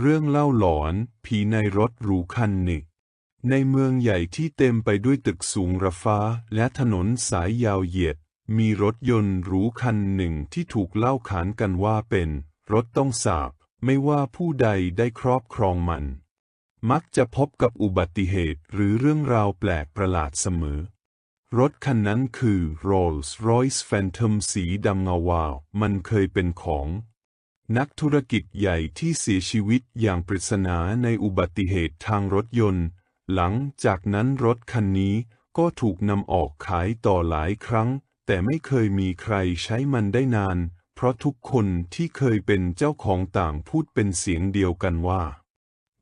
เรื่องเล่าหลอน ผีในรถหรูคันหนึ่ง ในเมืองใหญ่ที่เต็มไปด้วยตึกสูงระฟ้าและถนนสายยาวเหยียด มีรถยนต์หรูคันหนึ่งที่ถูกเล่าขานกันว่าเป็น รถต้องสาบ ไม่ว่าผู้ใดได้ครอบครองมัน มักจะพบกับอุบัติเหตุหรือเรื่องราวแปลกประหลาดเสมอ รถคันนั้นคือ Rolls-Royce Phantom สีดำเงาวาว มันเคยเป็นของ นักธุรกิจใหญ่ที่เสียชีวิตอย่างปริศนาในอุบัติเหตุทางรถยนต์ หลังจากนั้นรถคันนี้ก็ถูกนำออกขายต่อหลายครั้ง แต่ไม่เคยมีใครใช้มันได้นาน เพราะทุกคนที่เคยเป็นเจ้าของต่างพูดเป็นเสียงเดียวกันว่า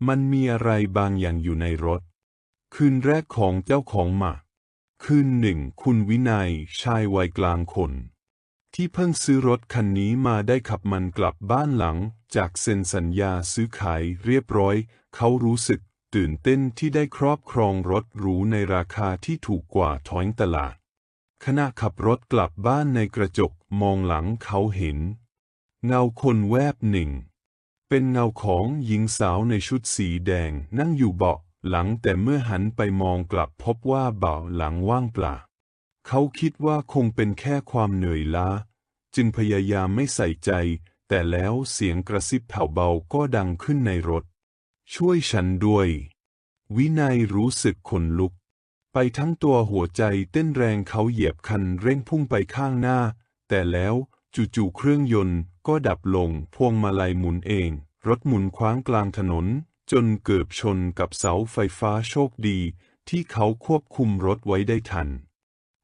มันมีอะไรบางอย่างอยู่ในรถ คืนแรกของเจ้าของหมาคืนหนึ่งคุณวินัยชายวัยกลางคน ที่เพิ่งซื้อรถคันนี้มาได้ขับมันกลับบ้านหลัง จากเซ็นสัญญาซื้อขายเรียบร้อย เขารู้สึกตื่นเต้นที่ได้ครอบครองรถหรูในราคาที่ถูกกว่าท้องตลาด ขณะขับรถกลับบ้านในกระจกมองหลังเขาเห็น เงาคนแวบหนึ่ง เป็นเงาของหญิงสาวในชุดสีแดงนั่งอยู่เบาะหลังแต่เมื่อหันไปมองกลับพบว่าเบาะหลังว่างเปล่า เขาคิดว่าคงเป็นแค่ความเหนื่อยล้า จึงพยายามไม่ใส่ใจ แต่แล้วเสียงกระซิบแผ่วเบาก็ดังขึ้นในรถ ช่วยฉันด้วย วินัยรู้สึกขนลุก ไปทั้งตัวหัวใจเต้นแรงเขาเหยียบคันเร่งพุ่งไปข้างหน้า แต่แล้วจู่ๆเครื่องยนต์ก็ดับลงพวงมาลัยหมุนเอง รถหมุนคว้างกลางถนน จนเกือบชนกับเสาไฟฟ้าโชคดี ที่เขาควบคุมรถไว้ได้ทัน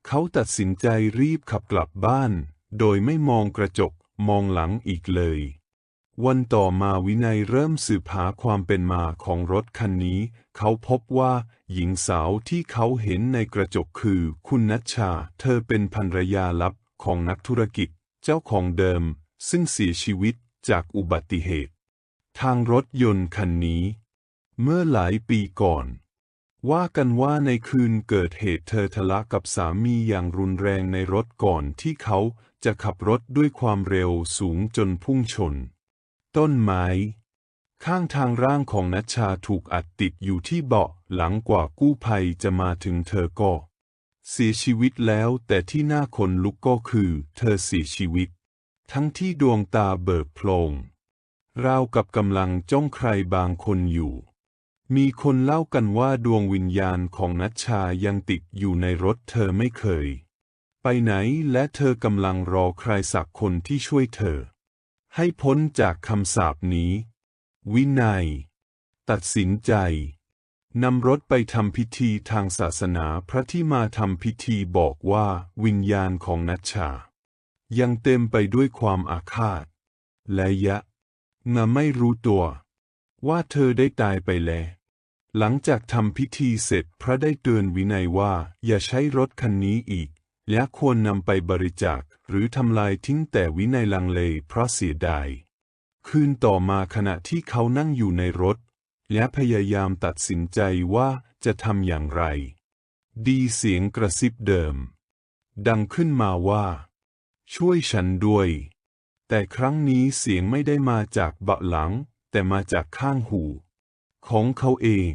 เขาตัดสินใจรีบขับกลับบ้าน โดยไม่มองกระจกมองหลังอีกเลย วันต่อมาวินัยเริ่มสืบหาความเป็นมาของรถคันนี้ เขาพบว่าหญิงสาวที่เขาเห็นในกระจกคือคุณนัชชา เธอเป็นภรรยาลับของนักธุรกิจ เจ้าของเดิม ซึ่งเสียชีวิตจากอุบัติเหตุ ทางรถยนต์คันนี้ เมื่อหลายปีก่อน ว่ากันว่าในคืนเกิดเหตุเธอทะเลาะกับสามีอย่างรุนแรงในรถก่อนที่เขาจะขับรถด้วยความเร็วสูงจนพุ่งชน ต้นไม้ ข้างทางร่างของนัชชาถูกอัดติดอยู่ที่เบาะหลังกว่ากู้ภัยจะมาถึงเธอก็ เสียชีวิตแล้วแต่ที่น่าขนลุกก็คือ เธอเสียชีวิต ทั้งที่ดวงตาเบิกโพลงราวกับกำลังจ้องใครบางคนอยู่ มีคนเล่ากันว่าดวงวิญญาณของนัชชายังติดอยู่ในรถเธอไม่เคย ไปไหนและเธอกำลังรอใครสักคนที่ช่วยเธอ ให้พ้นจากคำสาปนี้ วินัย ตัดสินใจนำรถไปทำพิธีทางศาสนาพระที่มาทำพิธีบอกว่าวิญญาณของนัชชา ยังเต็มไปด้วยความอาฆาต และยะงาไม่รู้ตัว ว่าเธอได้ตายไปแล้ว หลังจากทำพิธีเสร็จพระได้เตือนวินัยว่า อย่าใช้รถคันนี้อีก และควรนำไปบริจาค หรือทำลายทิ้งแต่วินัยลังเลเพราะเสียดาย คืนต่อมาขณะที่เขานั่งอยู่ในรถ และพยายามตัดสินใจว่าจะทำอย่างไร ดีเสียงกระซิบเดิม ดังขึ้นมาว่า ช่วยฉันด้วย แต่ครั้งนี้เสียงไม่ได้มาจากเบาะหลัง แต่มาจากข้างหู ของเขาเอง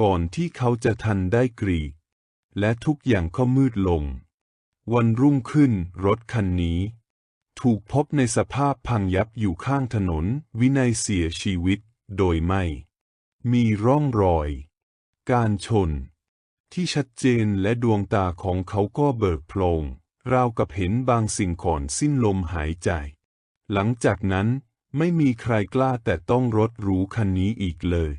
ก่อนที่เขาจะทันได้กรีดและทุกอย่างก็มืดลง วันรุ่งขึ้นรถคันนี้ ถูกพบในสภาพพังยับอยู่ข้างถนน วินัยเสียชีวิตโดยไม่ มีร่องรอย การชน ที่ชัดเจนและดวงตาของเขาก็เบิกโพลงราวกับเห็นบางสิ่งก่อนสิ้นลมหายใจ หลังจากนั้นไม่มีใครกล้าแต่ต้องรถหรูคันนี้อีกเลย